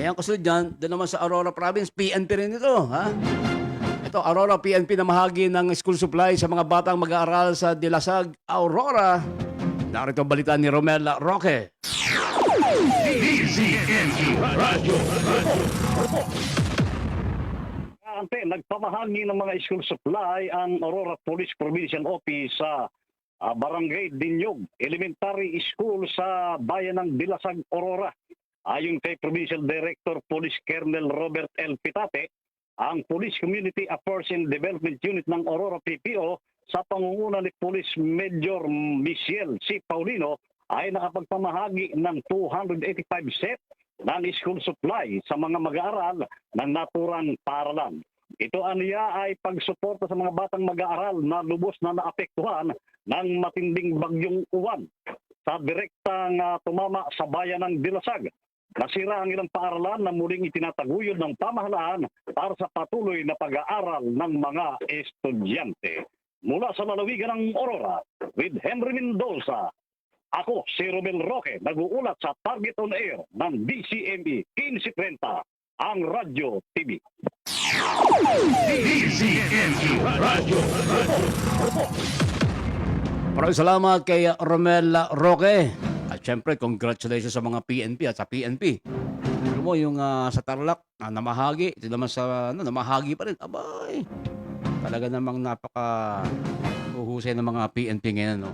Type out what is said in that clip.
Eh, ang kasunod dyan, doon naman sa Aurora Province, PNP rin ito, ha? Ito, Aurora PNP na mahagi ng school supply sa mga batang mag-aaral sa Dilasag, Aurora. Narito ang balita ni Romel Roque. Ante, nagpamahagi ng mga school supply ang Aurora Police Provincial Office sa ah, Barangay Dinyog Elementary School sa bayan ng Dilasag, Aurora. Ayon kay Provincial Director Police Colonel Robert L. Pitate, ang Police Community Affairs and Development Unit ng Aurora PPO sa pangunguna ni Police Major Michelle C. Paulino ay nakapagpamahagi ng 285 set ng school supply sa mga mag-aaral ng naturang paralan. Ito aniya ay pagsuporta sa mga batang mag-aaral na lubos na naapektuhan ng matinding bagyong uwan sa direktang ah, tumama sa bayan ng Dilasag. Nasira ang ilang paaralan na muling itinataguyod ng pamahalaan para sa patuloy na pag-aaral ng mga estudyante. Mula sa lalawigan ng Aurora, with Henry Mendoza, ako si Romel Roque, nag-uulat sa Target on Air ng DCME 1530, ang Radyo TV. Maraming salamat kay Romel Roque. At syempre, congratulations sa mga PNP at sa PNP. Alam mo, yung ah, sa Tarlac, na namahagi, ito naman sa, ano, namahagi pa rin. Abay, talaga namang napaka uhusay ng mga PNP ngayon, no?